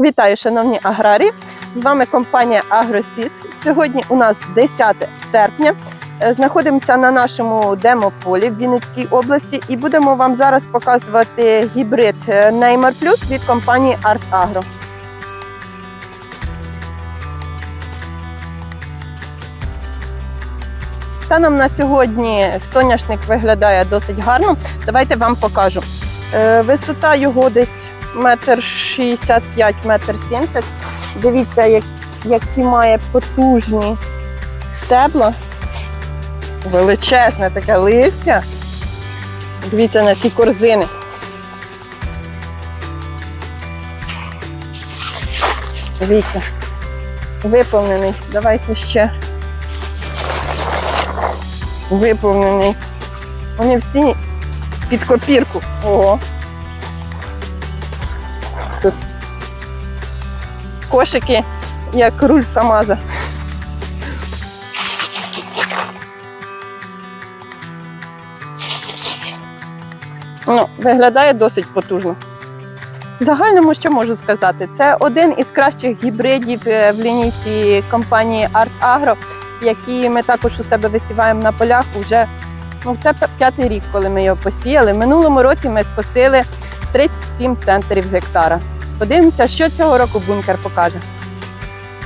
Вітаю, шановні аграрії! З вами компанія Агросіс. Сьогодні у нас 10 серпня. Е, Знаходимося на нашому демополі в Вінницькій області і будемо вам зараз показувати гібрид Neymar Plus від компанії Art Agro. Станом на сьогодні соняшник виглядає досить гарно. Давайте вам покажу. Е, Висота його десь метр шістдесят п'ять, метр сімдесят. Дивіться, як, які має потужні стебла. Величезне таке листя. Дивіться на ці корзини. Дивіться. Виповнений. Давайте ще. Виповнений. Вони всі під копірку. Ого. Тут кошики, як руль КАМАЗа. Ну, виглядає досить потужно. В загальному, що можу сказати, це один із кращих гібридів е, в лінійці компанії Art Agro, які ми також у себе висіваємо на полях уже ну, це п'ятий рік, коли ми його посіяли. Минулому році ми скосили 37 центрів з гектара. Подивимося, що цього року бункер покаже.